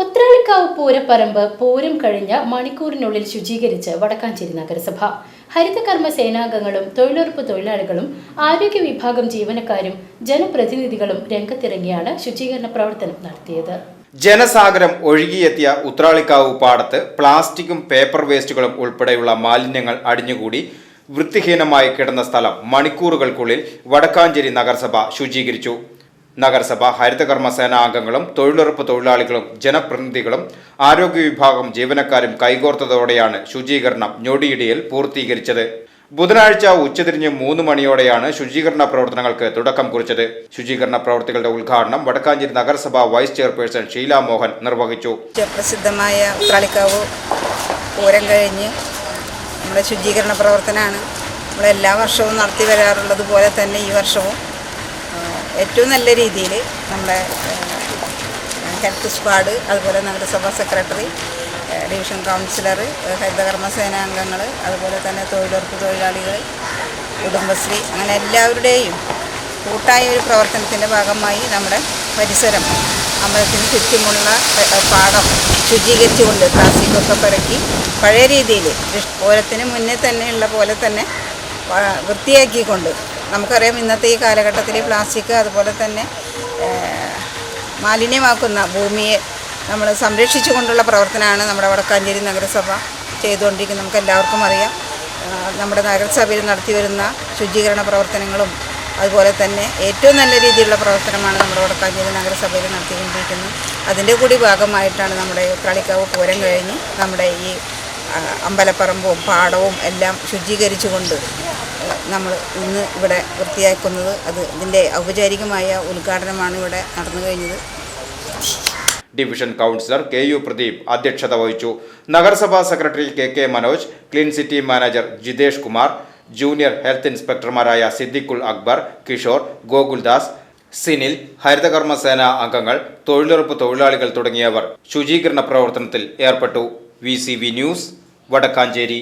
ഉത്രാളിക്കാവ് പൂരപ്പറമ്പ് പൂരം കഴിഞ്ഞ മണിക്കൂറിനുള്ളിൽ ശുചീകരിച്ച് വടക്കാഞ്ചേരി നഗരസഭ. ഹരിതകർമ്മ സേനാംഗങ്ങളും തൊഴിലുറപ്പ് തൊഴിലാളികളും ആരോഗ്യ വിഭാഗം ജീവനക്കാരും ജനപ്രതിനിധികളും രംഗത്തിറങ്ങിയാണ് ശുചീകരണ പ്രവർത്തനം നടത്തിയത്. ജനസാഗരം ഒഴുകിയെത്തിയ ഉത്രാളിക്കാവ് പാടത്ത് പ്ലാസ്റ്റിക്കും പേപ്പർ വേസ്റ്റുകളും ഉൾപ്പെടെയുള്ള മാലിന്യങ്ങൾ അടിഞ്ഞുകൂടി വൃത്തിഹീനമായി കിടന്ന സ്ഥലം മണിക്കൂറുകൾക്കുള്ളിൽ വടക്കാഞ്ചേരി നഗരസഭ ശുചീകരിച്ചു. നഗരസഭ ഹരിതകർമ്മ സേനാ അംഗങ്ങളും തൊഴിലുറപ്പ് തൊഴിലാളികളും ജനപ്രതിനിധികളും ആരോഗ്യ വിഭാഗം ജീവനക്കാരും കൈകോർത്തതോടെയാണ് ശുചീകരണം ഞൊടിയിടയിൽ പൂർത്തീകരിച്ചത്. ബുധനാഴ്ച ഉച്ചതിരിഞ്ഞ് മൂന്ന് മണിയോടെയാണ് ശുചീകരണ പ്രവർത്തനങ്ങൾക്ക് തുടക്കം കുറിച്ചത്. ശുചീകരണ പ്രവർത്തികളുടെ ഉദ്ഘാടനം വടക്കാഞ്ചേരി നഗരസഭ വൈസ് ചെയർപേഴ്സൺ ഷീല മോഹൻ നിർവഹിച്ചു. പ്രസിദ്ധമായ ഉത്രാളിക്കാവ് പൂരം കഴിഞ്ഞ് നമ്മുടെ ശുചീകരണ പ്രവർത്തനമാണ്. നമ്മൾ എല്ലാ വർഷവും നടത്തി വരാറുള്ളത് പോലെ തന്നെ ഈ വർഷവും ഏറ്റവും നല്ല രീതിയിൽ നമ്മുടെ ഹെൽത്ത് സ്ക്വാഡ് അതുപോലെ നഗരസഭാ സെക്രട്ടറി ഡിവിഷൻ കൗൺസിലർ ഹരിതകർമ്മസേന അംഗങ്ങൾ അതുപോലെ തന്നെ തൊഴിലുറപ്പ് തൊഴിലാളികൾ കുടുംബശ്രീ അങ്ങനെ എല്ലാവരുടെയും കൂട്ടായ ഒരു പ്രവർത്തനത്തിന്റെ ഭാഗമായി നമ്മുടെ പരിസരം അമ്പലത്തിന് ചുറ്റുമുള്ള പാടം ശുചീകരിച്ചുകൊണ്ട് പ്ലാസ്റ്റിക്കൊക്കെ പിറക്കി പഴയ രീതിയിൽ പൂരത്തിന് മുന്നേ തന്നെയുള്ള പോലെ തന്നെ വൃത്തിയാക്കിക്കൊണ്ട് നമുക്കറിയാം ഇന്നത്തെ ഈ കാലഘട്ടത്തിൽ പ്ലാസ്റ്റിക് അതുപോലെ തന്നെ മാലിന്യമാക്കുന്ന ഭൂമിയെ നമ്മൾ സംരക്ഷിച്ചുകൊണ്ടുള്ള പ്രവർത്തനമാണ് നമ്മുടെ വടക്കാഞ്ചേരി നഗരസഭ ചെയ്തുകൊണ്ടിരിക്കുന്നത്. നമുക്ക് എല്ലാവർക്കും അറിയാം നമ്മുടെ നഗരസഭയിൽ നടത്തി വരുന്ന ശുചീകരണ പ്രവർത്തനങ്ങളും അതുപോലെ തന്നെ ഏറ്റവും നല്ല രീതിയിലുള്ള പ്രവർത്തനമാണ് നമ്മുടെ വടക്കാഞ്ചേരി നഗരസഭയിൽ നടത്തിക്കൊണ്ടിരിക്കുന്നത്. അതിന്റെ കൂടി ഭാഗമായിട്ടാണ് നമ്മുടെ കളിക്കാവ് പൂരം കഴിഞ്ഞ് നമ്മുടെ ഈ അമ്പലപ്പറമ്പും പാടവും എല്ലാം ശുചീകരിച്ചുകൊണ്ട് നമ്മൾ ഇന്ന് ഇവിടെ വൃത്തിയാക്കുന്നത് അത് ഇതിന്റെ ഔപചാരികമായ ഉദ്ഘാടനമാണ് ഇവിടെ നടന്നു കഴിഞ്ഞത്. Division councillor K U Pradeep അധ്യക്ഷത വഹിച്ചു. നഗരസഭാ secretary K K Manoj clean city manager Jithesh Kumar junior health ഇൻസ്പെക്ടർമാരായ Siddiqul Akbar Kishore Gokuldas Sinil ഹരിതകർമ്മസേന അംഗങ്ങൾ തൊഴിലുറപ്പ് തൊഴിലാളികൾ തുടങ്ങിയവർ ശുചീകരണ പ്രവർത്തനത്തിൽ ഏർപ്പെട്ടു. V news Vadakkanchery.